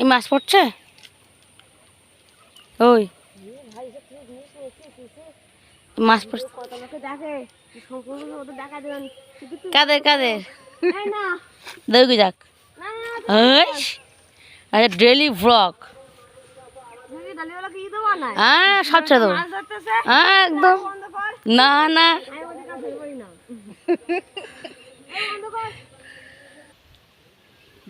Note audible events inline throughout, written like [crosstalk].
এই মাছ পড়ছে? ওই। মাছ পড়ছে। কাদের কাদের? দেখি যাক। আচ্ছা ডেলি ব্লগ হ্যাঁ সব ছেড়ে হ্যাঁ একদম। না না আমি ওদের কাছে ধরবই না এই বন্ধ কর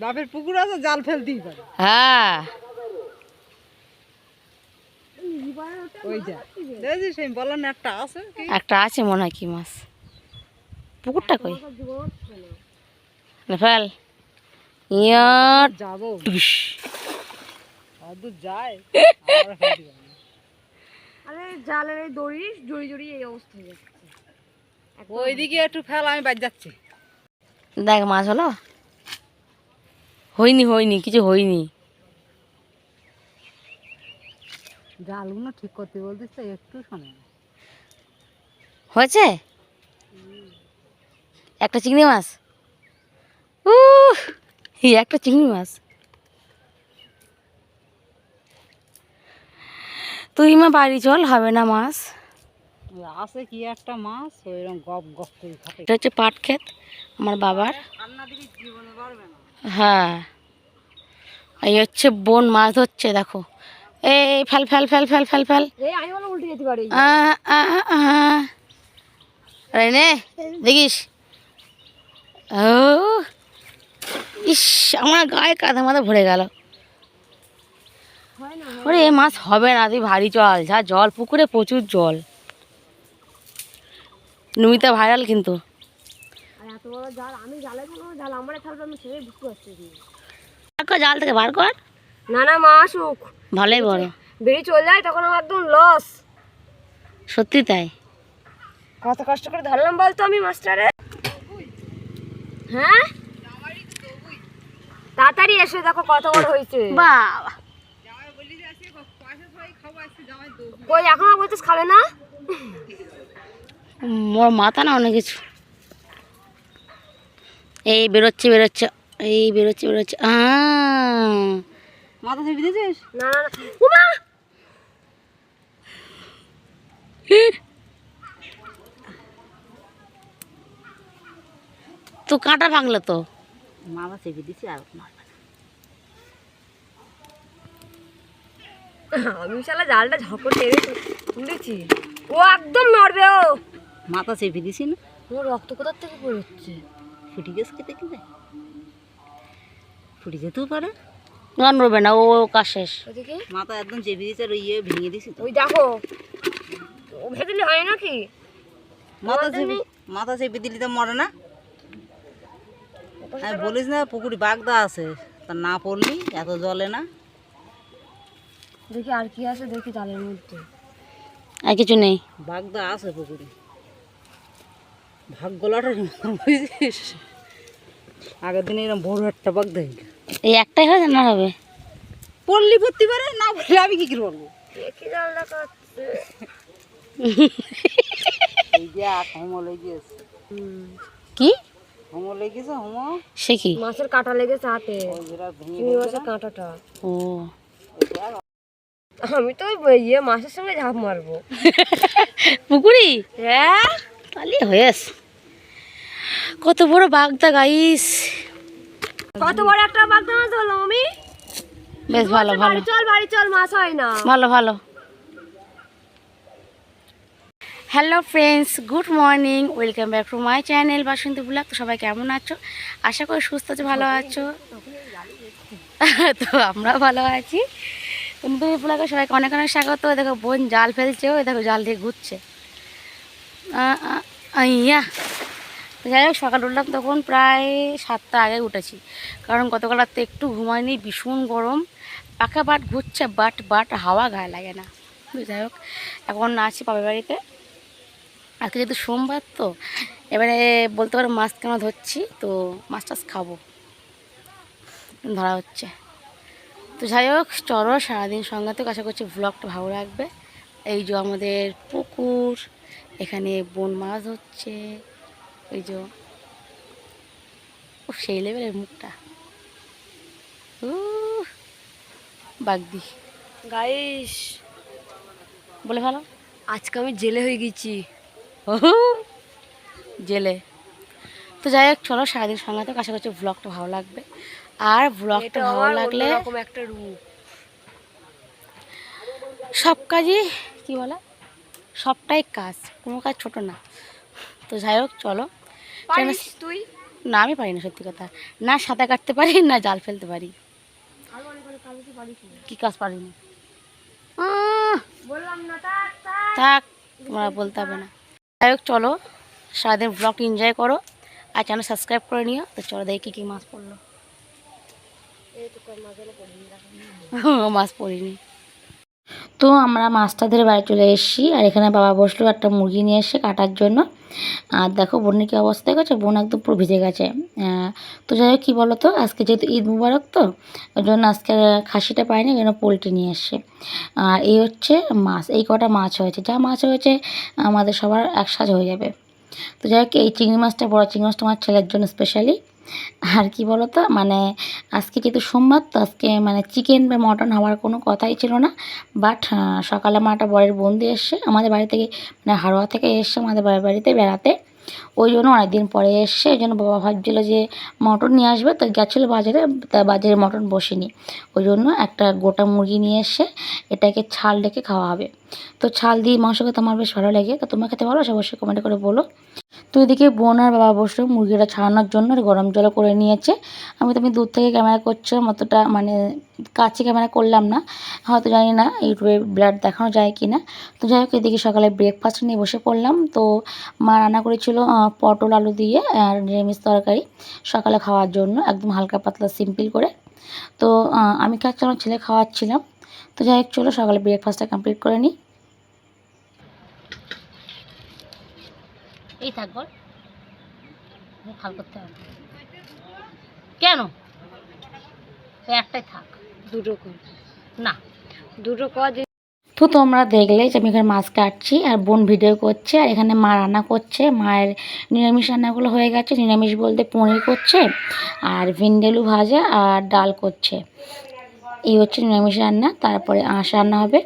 বাপের পুকুর আছে জাল ফেলতেই পারে হ্যাঁ। একটা আছে একটা আছে মনে হয় কি মাছ। পুকুরটা কই? ফেল। যাব। যায়। আরে জালের এই দড়ি জড়ি জড়ি এই অবস্থা হয়ে যাচ্ছে। ওইদিকে একটু ফেল আমি বাদ যাচ্ছি। দেখ মাছ হলো। হয়নি হয়নি কিছু হয়নি। জালগুলো ঠিক করতে বলতিস তো একটু। হয়েছে? একটা চিংড়ি মাছ? উ একটা চিংড়ি মাছ। তুই মা বাড়ি চল হবে না মাছ। আছে কি একটা মাছ ওইরকম গপ গপ করে এটা হচ্ছে পাট ক্ষেত আমার বাবার। রান্না দিবি জীবনে পারবে না। হ্যাঁ। এই হচ্ছে বোন মাছ ধরছে দেখো। এই ফেল ফেল ফেল ফেল ফেল ফেল। নে দেখিস। ও ইস আমার গায়ে কাঁধা মাথা ভরে গেল। ওরে এ মাছ হবে না তুই ভারী জল। যা জল পুকুরে প্রচুর জল। নুমিতা ভাইরাল কিন্তু। এত বড় জাল আমি জালে কোনো জাল আমার ফেলবে আমি সেটাই বুঝতে পারছি জাল থেকে বার কর। না না মা আসুক। ভালোই বড়। বেরিয়ে চলে যায় তখন আমার একদম লস সত্যি তাই। কত কষ্ট করে ধরলাম বলতো আমি মাস্টারে? হ্যাঁ? তাড়াতাড়ি এসে দেখো কত বড় হয়েছে। বাবা। কই এখন বলছিস খাবে না? মোর মাথা না অনেক কিছু। এই বেরোচ্ছে বেরোচ্ছে এই বেরোচ্ছে বেরোচ্ছে। মাথা ছেড়ে দিয়েছিস না না। তো কাঁটা ভাঙলো তো। মাথা চেপে দিয়েছি আর মারবে না। আমি শালা জালটা ঝকর টেনে তুলেছি। ও একদম নড়বে ও। মাথা চেপে দিছি না? ওর রক্ত কোথার থেকে পড়ছে ফুটি গেছে খেতে খেতে ফুটি যেতেও পারে। গান রবে না ও কাজ শেষ। ওদিকে? মাথা একদম চেপে দিয়েছে আর ওই ইয়ে ভেঙে দিছি তো। ওই দেখো ও ভেতরে হয় নাকি? মাথা চেপে মাথা চেপে দিলি তো মরে না? আমি বলিস না পুকুরি বাগদা আছে। তা না পড়লি এত জলে না? দেখি আর কি আছে দেখি জালের মধ্যে। আর কিছু নেই। বাগদা আছে পুকুরে। বুঝিস? আগের দিনে এরকম বড় একটা এই একটাই হয় না হবে? পড়লি পড়তে পারে? না পড়লে আমি কি করে বলব কি? হোমো লেগেছে হোমো? সে কি? মাছের কাঁটা লেগেছে হাতে। যেটা চিংড়ি মাছের কাঁটাটা। ও। আমি তো ওই ইয়ে মাছের সঙ্গে ঝাঁপ মারবো। পুকুরি? হ্যাঁ? তাহলে হয়েস কত বড় বাগদা গাইস কত বড় একটা বাগদা মাছ ধরলাম আমি? বেশ ভালো ভালো। চল বাড়ি চল মাছ হয় না। ভালো ভালো। Hello friends good morning welcome back to my channel Basanti blog তো সবাই কেমন আছো? আশা করি সুস্থ আছো ভালো আছো। তো আমরা ভালো আছি। নতুন ব্লগে সবাইকে অনেক অনেক স্বাগত। ওই দেখো বোন জাল ফেলছে ও দেখো জাল দিয়ে ঘুরছে। ইয়া। যাই হোক, সকাল উঠলাম তখন প্রায় সাতটা আগে উঠেছি। কারণ গতকাল রাতে একটু ঘুমায়নি, ভীষণ গরম। পাখা বাট ঘুরছে, বাট বাট হাওয়া গায়ে লাগে না। যাই হোক, এখন আছি বাবার বাড়িতে। আজকে যেহেতু সোমবার তো, এবারে বলতে পারো মাছ কেন ধরছি, তো মাছ টাছ খাব। ধরা হচ্ছে। তো যাই হোক, চলো সারাদিন সঙ্গে তো আশা করছি ব্লগটা ভালো লাগবে। এই যে আমাদের পুকুর, এখানে বন মাছ হচ্ছে ওই যে ও। সেই লেভেলের মুখটা। বাগদি গাইস বলে ভালো আজকে আমি জেলে হয়ে গেছি। জেলে। তো যাই হোক চলো সারাদিন সঙ্গে তো আশা করছি ব্লগটা ভালো লাগবে। আর ব্লগটা ভালো লাগলে অন্যরকম একটা রূপ। সব কাজই কি বলে? সবটাই কাজ। কোনো কাজ ছোট না। তো যাই হোক চলো। পারিস তুই? না আমি পারি না সত্যি কথা। না সাঁতার কাটতে পারি না জাল ফেলতে পারি। কি কাজ আহ, না থাক তোমরা বলতে হবে না। যাই হোক চলো সারাদিন ব্লগটা এনজয় করো। আর চ্যানেল সাবস্ক্রাইব করে নিও। তো চলো দেখি কী কী মাছ পড়ল। [laughs] মাছ পড়িনি তো আমরা মাছটা ধরে বাড়ি চলে এসেছি। আর এখানে বাবা বসল একটা মুরগি নিয়ে এসে কাটার জন্য। আর দেখো বোনের কী অবস্থা? হয়ে গেছে বোন একদম পুরো ভিজে গেছে। তো যাই হোক, কী বলো তো আজকে যেহেতু ঈদ মুবারক তো, ওই জন্য আজকে খাসিটা পাইনি জন্য পোলট্রি নিয়ে এসছে। আর এই হচ্ছে মাছ, এই কটা মাছ হয়েছে। যা মাছ হয়েছে, আমাদের সবার একসাথে হয়ে যাবে। তো যাই হোক, এই চিংড়ি মাছটা, বড় চিংড়ি মাছটা আমার ছেলের জন্য স্পেশালি আর কি বলো তো মানে আজকে যেহেতু সোমবার, তো আজকে মানে চিকেন বা মটন হওয়ার কোনো কথাই ছিল না। বাট সকালে আমার একটা বরের বন্ধু এসছে, আমাদের বাড়ি থেকে মানে হারোয়া থেকে এসছে আমাদের বাড়ির বাড়িতে বেড়াতে। ওই জন্য অনেকদিন পরে এসছে, ওই জন্য বাবা ভাবছিল যে মটন নিয়ে আসবে, তো গেছিল বাজারে, তা বাজারে মটন বসেনি। ওই জন্য একটা গোটা মুরগি নিয়ে এসে, এটাকে ছাল রেখে খাওয়া হবে। তো ছাল দিয়ে মাংস খেতে আমার বেশ ভালো লাগে। তো তোমরা খেতে ভালো অবশ্যই কমেন্ট করে বলো। তো এদিকে বোন আর বাবা বসে মুরগিটা ছাড়ানোর জন্য গরম জল করে নিয়েছে। আমি তো আমি দূর থেকে ক্যামেরা করছিলাম অতটা মানে কাছে ক্যামেরা করলাম না। হয়তো জানি না ইউটিউবে ব্লাড দেখানো যায় কি না তো যাই হোক, এদিকে সকালে ব্রেকফাস্ট নিয়ে বসে পড়লাম। তো মা রান্না করেছিল পটল আলু দিয়ে আর নিরামিষ তরকারি সকালে খাওয়ার জন্য, একদম হালকা পাতলা সিম্পল করে। তো আমি খাচ্ছিলাম ছেলে খাওয়াচ্ছিলাম। তো যাই হোক চলো সকালে ব্রেকফাস্টটা কমপ্লিট করে নিই। এই থাক বল। খাল করতে হবে। কেন? একটাই থাক। দুটো কর। না। দুটো কর তো তোমরা দেখলে যে আমি এখানে মাছ কাটছি আর বোন ভিডিও করছে আর এখানে মা রান্না করছে। মায়ের নিরামিষ রান্নাগুলো হয়ে গেছে। নিরামিষ বলতে পনির করছে আর ভিন্ডেলু ভাজা আর ডাল করছে। এই হচ্ছে নিরামিষ রান্না তারপরে আঁশ রান্না হবে।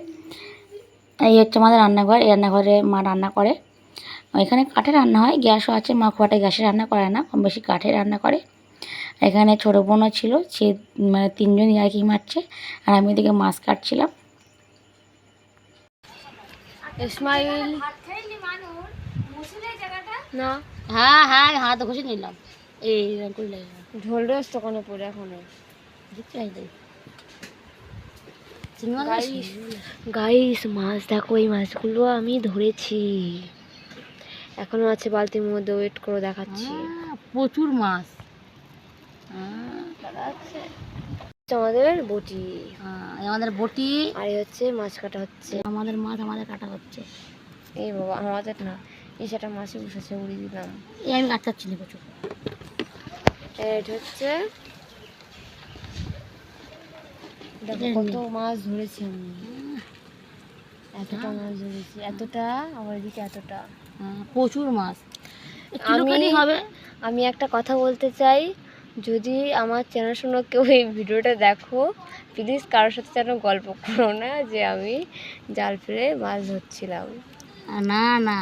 এই হচ্ছে আমাদের রান্নাঘর এই রান্নাঘরে মা রান্না করে। এখানে কাঠে রান্না হয় গ্যাসও আছে মা খুব গ্যাসে রান্না করে না কম বেশি কাঠে রান্না করে। এখানে ছোটো বোনও ছিল সে মানে তিনজন ইয়ার্কি মারছে আর আমি ওদিকে মাছ কাটছিলাম। ইসমাইল। না। হ্যাঁ হ্যাঁ হাত ঘষে নিলাম। এই করলে ঢোল রয়েছে দোকানে পড়ে এখনও। গাইস গাইস মাছ দেখো এই মাছগুলো আমি ধরেছি। এখনও আছে বালতির মধ্যে ওয়েট করে দেখাচ্ছি। প্রচুর মাছ। আমাদের বটি। আমাদের বটি। আর হচ্ছে মাছ কাটা হচ্ছে। আমাদের মাছ আমাদের কাটা হচ্ছে। এই বাবা আমাদের না এই সেটা মাছে বসেছে উড়িয়ে দিলাম। এই আমি কাটতে না প্রচুর এটা হচ্ছে দেখো এটা কত মাছ ধরেছি আমি। এতটা মাছ ধরেছি এতটা এদিকে এতটা। হ্যাঁ, প্রচুর মাছ। আমি- হবে। আমি একটা কথা বলতে চাই যদি আমার চেনাশোনা কেউ এই ভিডিওটা দেখো প্লিজ কারোর সাথে যেন গল্প করো না যে আমি জাল ফেলে মাছ ধরছিলাম। না না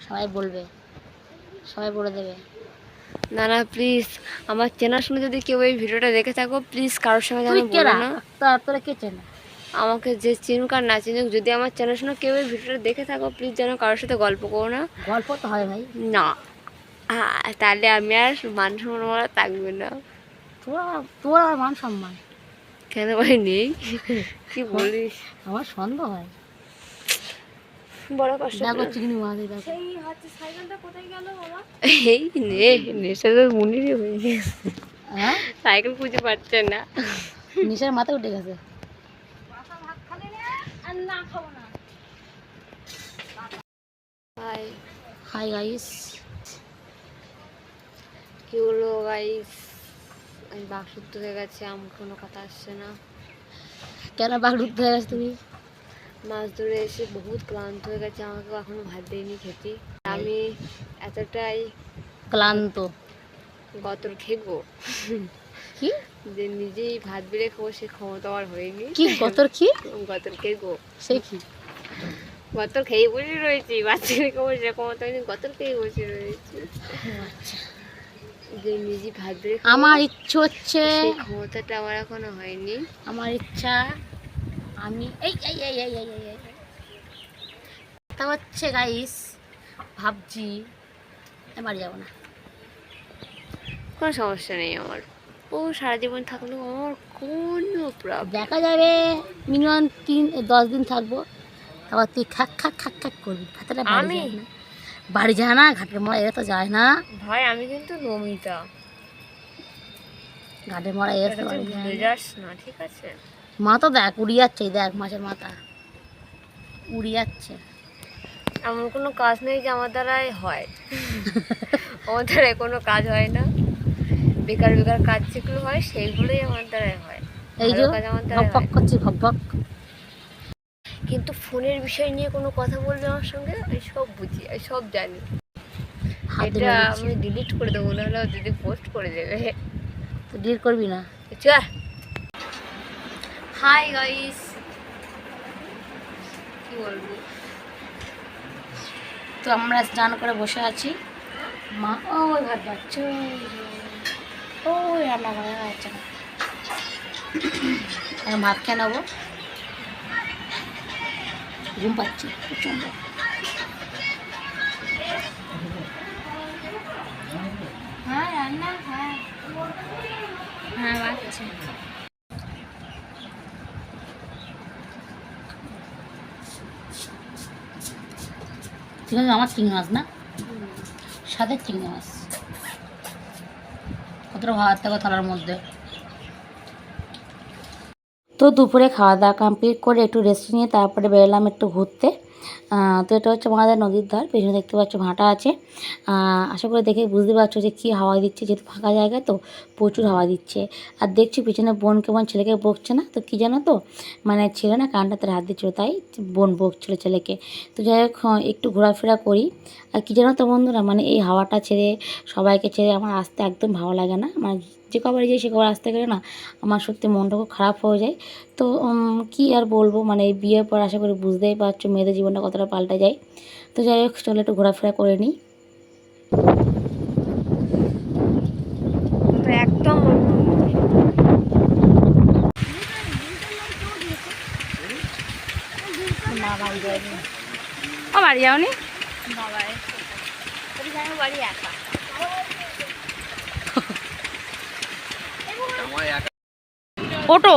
সবাই বলবে সবাই বলে দেবে। না না প্লিজ আমার চেনাশোনা যদি কেউ এই ভিডিওটা দেখে থাকো প্লিজ কারোর সঙ্গে যেন বলো না। তোরা কে চেনে? আমাকে যে চিনুক আর না চিনুক যদি আমার চেনাশোনা কেউ এই ভিডিওটা দেখে থাকো প্লিজ যেন কারোর সাথে গল্প করো না। গল্প তো হয় ভাই। না। তাহলে আমি আর মান সম্মান আমার আর থাকবে না। তোরা তোর আমার মান সম্মান। কেন ভাই নেই? [laughs] কি বলিস? আমার সন্দেহ হয়। বড় কষ্ট দেখো চিংড়ি মাছ এই দেখো। এই নে নেশা তো মুনিরই হয়ে গেছে। হ্যাঁ? সাইকেল খুঁজে পাচ্ছে না। নিশার মাথায় উঠে গেছে। ভাই হাই। গাইস। কি হলো গাইস? আমি বাক্সুদ্ধ হয়ে গেছে আমার কোনো কথা আসছে না। কেন বাঘ ঢুকতে হয়ে গেছে তুমি? মাছ ধরে এসে বহুত ক্লান্ত হয়ে গেছে আমাকে এখনও ভাত দেয়নি খেতে। আমি এতটাই ক্লান্ত। গতর খেগো কি? যে নিজেই ভাত বেড়ে খাব সে ক্ষমতা আমার হয়নি। কি গতর কি? গতর কে গো সে কি? গতর খেয়ে বসে রয়েছি বাচ্চাকে খাব সে ক্ষমতা হয়নি গতর খেয়ে বসে রয়েছি। যে নিজে ভাত বেড়ে আমার ইচ্ছে হচ্ছে ক্ষমতাটা আমার এখনও হয়নি। আমার ইচ্ছা আমি এই এই এই এই এই এই, হচ্ছে গাইস ভাবছি বাড়ি যাব না। কোনো সমস্যা নেই আমার। ও সারা জীবন থাকলেও আমার কোনো প্রবলেম দেখা যাবে মিনিমাম তিন দশ দিন থাকব। তারপর তুই খাক খাক খাক খাক করবি। খাতাটা বাড়ি আমি? যায় না। বাড়ি যায় না ঘাটের মরা এরা তো যায় না। ভাই আমি কিন্তু নমিতা। ঘাটের মরা এরা তো বাড়ি যায় যাস না ঠিক আছে? মা তো দেখ উড়ি যাচ্ছে দেখ মাছের মাথা। উড়ি যাচ্ছে এমন কোনো কাজ নেই যে আমার দ্বারাই হয়। আমার দ্বারাই কোনো কাজ হয় না। বেকার বেকার কাজ যেগুলো হয় সেইগুলোই আমার দ্বারাই হয়। এই যে ভক করছি ভক কিন্তু ফোনের বিষয় নিয়ে কোনো কথা বলবে আমার সঙ্গে? আমি সব বুঝি আমি সব জানি। এটা আমি ডিলিট করে দেবো নাহলে ও দিদি পোস্ট করে দেবে। তুই ডিল করবি না? চল হাই গাইস কি বলব? তো আমরা স্নান করে বসে আছি। মা, ওই ভাত বাচ্চা, ওই রান্না করা যাচ্ছে না। ভাত খেয়ে নেব। ঘুম পাচ্ছি, প্রচণ্ড। হ্যাঁ রান্না হ্যাঁ। হ্যাঁ বাচ্চা। মাছ, আমার চিংড়ি মাছ না। সাথে চিংড়ি মাছ। কতটা ভাত থাকো থালার মধ্যে। তো দুপুরে খাওয়া দাওয়া কমপ্লিট করে একটু রেস্ট নিয়ে তারপরে বেরোলাম একটু ঘুরতে। তো এটা হচ্ছে আমাদের নদীর ধার, পেছনে দেখতে পাচ্ছ ভাঁটা আছে। আশা করে দেখে বুঝতে পারছ যে কী হাওয়া দিচ্ছে, যেহেতু ফাঁকা জায়গা তো প্রচুর হাওয়া দিচ্ছে। আর দেখছি পিছনে বোন কেমন ছেলেকে বকছে না? তো কী জানো তো? মানে ছেলে না কানটাতে হাত দিচ্ছিল, তাই বোন বকছিল ছেলেকে। তো যাই হোক একটু ঘোরাফেরা করি। আর কী জানো তো বন্ধুরা মানে এই হাওয়াটা ছেড়ে সবাইকে ছেড়ে আমার আসতে একদম ভালো লাগে না। মানে যে কবার যাই সে কবার আসতে গেলে না আমার সত্যি মনটা খুব খারাপ হয়ে যায়। তো কি আর বলব? মানে বিয়ের পর আশা করি বুঝতেই পারছ, মেয়েদের জীবনটা কতটা পাল্টে যায় তো যাই হোক চলো একটু ঘোরাফেরা করে নিই। তো একদম ও বাড়ি যাওনি? বাবাই বাড়ি একা ওটো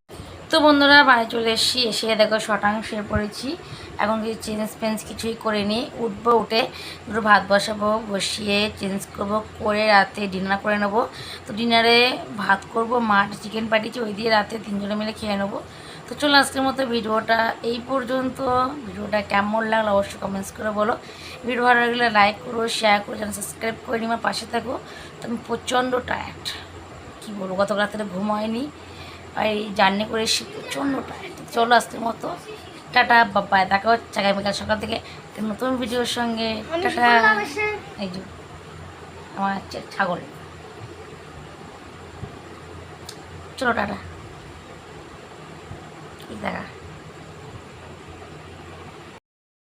তো বন্ধুরা, বাড়ি চলে এসেছি। এসে দেখো শুয়ে পড়েছি। এখন কিছু চেঞ্জ ফেঞ্জ কিছুই করিনি। উঠবো উঠে দুটো ভাত বসাবো, বসিয়ে চেঞ্জ করব, করে রাতে ডিনার করে নেব। তো ডিনারে ভাত করব মাঠ চিকেন পাঠিয়েছি, ওই দিয়ে রাতে তিনজনে মিলে খেয়ে নেব। তো চলো, আজকের মতো ভিডিওটা এই পর্যন্ত। ভিডিওটা কেমন লাগল অবশ্যই কমেন্টস করে বলো। ভিডিও ভালো লাগলে লাইক করো শেয়ার করো চ্যানেল সাবস্ক্রাইব করে নিয়ে আমার পাশে থাকো। তো আমি প্রচণ্ড টায়ার্ড কী বলব গত রাত্রে ঘুম হয়নি। আর এই জার্নি করে এসে প্রচণ্ড টায়ার্ড চলো আজকের মতো। টাটা বাবা দেখা হচ্ছে আগামীকাল সকাল থেকে। নতুন ভিডিওর সঙ্গে। টাটা। এই যে আমার হচ্ছে ছাগল। চলো টাটা। দেখা।